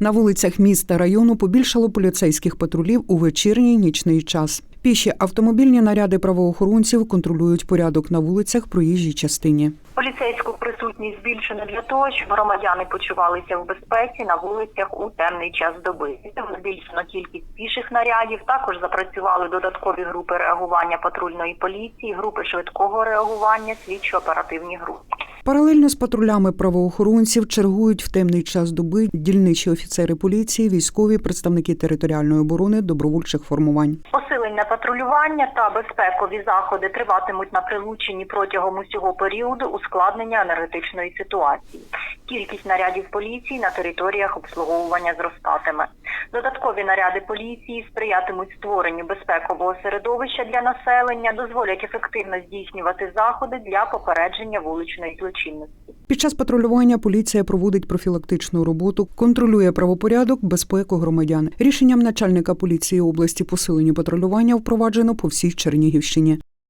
На вулицях міста району побільшало поліцейських патрулів у вечірній нічний час. Піші автомобільні наряди правоохоронців контролюють порядок на вулицях проїжджій частині. Поліцейську присутність збільшено для того, щоб громадяни почувалися в безпеці на вулицях у темний час доби. Збільшено кількість піших нарядів. Також запрацювали додаткові групи реагування патрульної поліції, групи швидкого реагування, слідчо-оперативні групи. Паралельно з патрулями правоохоронців чергують в темний час доби дільничі офіцери поліції, військові, представники територіальної оборони, добровольчих формувань. Посилене патрулювання та безпекові заходи триватимуть на прилученні протягом усього періоду ускладнення енергетичної ситуації. Кількість нарядів поліції на територіях обслуговування зростатиме. Додаткові наряди поліції сприятимуть створенню безпекового середовища для населення, дозволять ефективно здійснювати заходи для попередження вуличної злочинності. Під час патрулювання поліція проводить профілактичну роботу, контролює правопорядок, безпеку громадян. Рішенням начальника поліції області посилені патрулювання впроваджено по всій Чернігівщині.